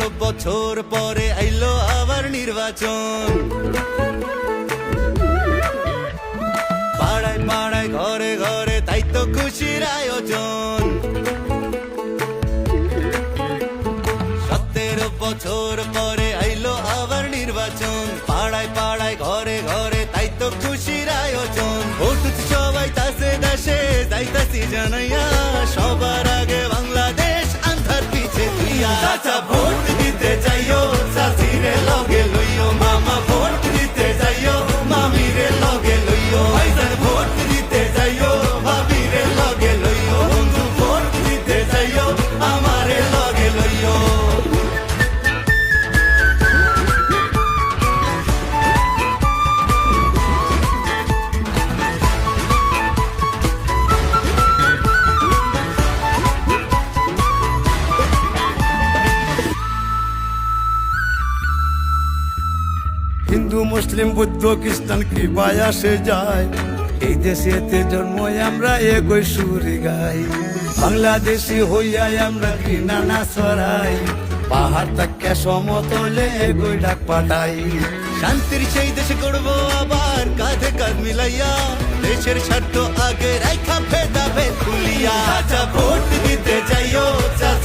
বছর পরে আইলো আবার নির্বাচন। পাড়ায় পাড়ায়, ঘরে ঘরে তাই তো খুশির আয়োজন। সতেরো বছর পরে আইলো আবার নির্বাচন। পাড়ায় পাড়ায়, ঘরে ঘরে তাই তো খুশির আয়োজন। ভোট সবাই তাসে দেশে যাইতাছি জানাইয়া, সবার আগে বাংলাদেশ আন্ধার পিছে তুইয়া হিন্দু, মুসলিম, বৌদ্ধ, খ্রিস্টান কৃপায় আসে যায়। এই দেশেতে জন্ম আমরা একই সুরে গাই। বাংলাদেশি হইয়া আমরা ঘৃণা না ছড়াই। পাহাড় তাকে সমতলে একই ডাক পাঠাই। শান্তির সেই দেশে করব আবার, কাঁধে কাঁধ মিলাইয়া। দেশের স্বার্থ আগে রাইখা ভেদা ভেদ খুলিয়া ভোট দিতে যাইও চাচিরে